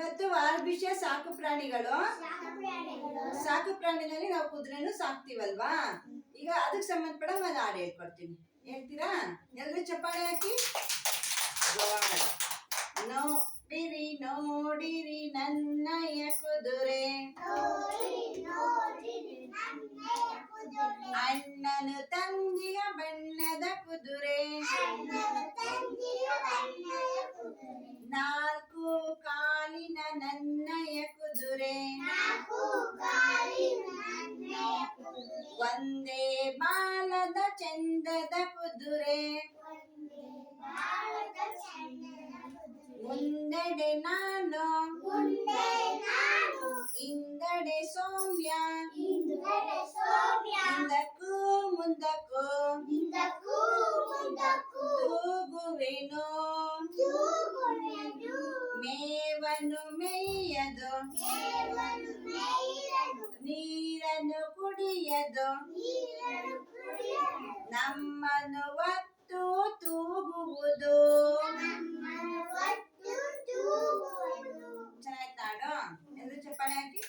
ಇವತ್ತು ವಾರಭಿಷ ಸಾಕು ಪ್ರಾಣಿಗಳು. ಸಾಕು ಪ್ರಾಣಿನಲ್ಲಿ ನಾವು ಕುದುರೆನೂ ಸಾಕ್ತಿವಲ್ವಾ? ಈಗ ಅದಕ್ಕೆ ಸಂಬಂಧಪಟ್ಟ ಒಂದು ಹಾಡು ಹೇಳ್ಕೊಡ್ತೀನಿ. ಹೇಳ್ತೀರಾ? ಎಲ್ರು ಚಪ್ಪಾಳೆ ಹಾಕಿ? ನೋಡಿರಿ ನೋಡಿರಿ ನನ್ನಯ್ಯ ಕುದುರೆ. ಅಣ್ಣನು ತಂಗಿಯ ಬಣ್ಣದ ಕುದುರೆ. ಒಂದೇ ಬಾಲದ ಚಂದದ ಕುದುರೆ ಮುಂದಡೆ ನಾನು ಹಿಂದಡೆ ಸೌಮ್ಯ ಹಿಂದಕ್ಕೂ ಮುಂದಕ್ಕೂ ತೂಗುವೆನು ಮೇವನ್ನು ಮೇಯದು ನೀರನ್ನು ಕುಡಿಯದು ನಮ್ಮನ್ನು ಒತ್ತು ತೂಗುವುದು. ಚೆನ್ನಾಯ್ತು ಹಾಡು. ಎಲ್ಲರೂ ಚಪ್ಪಾಳೆ ಹಾಕಿ.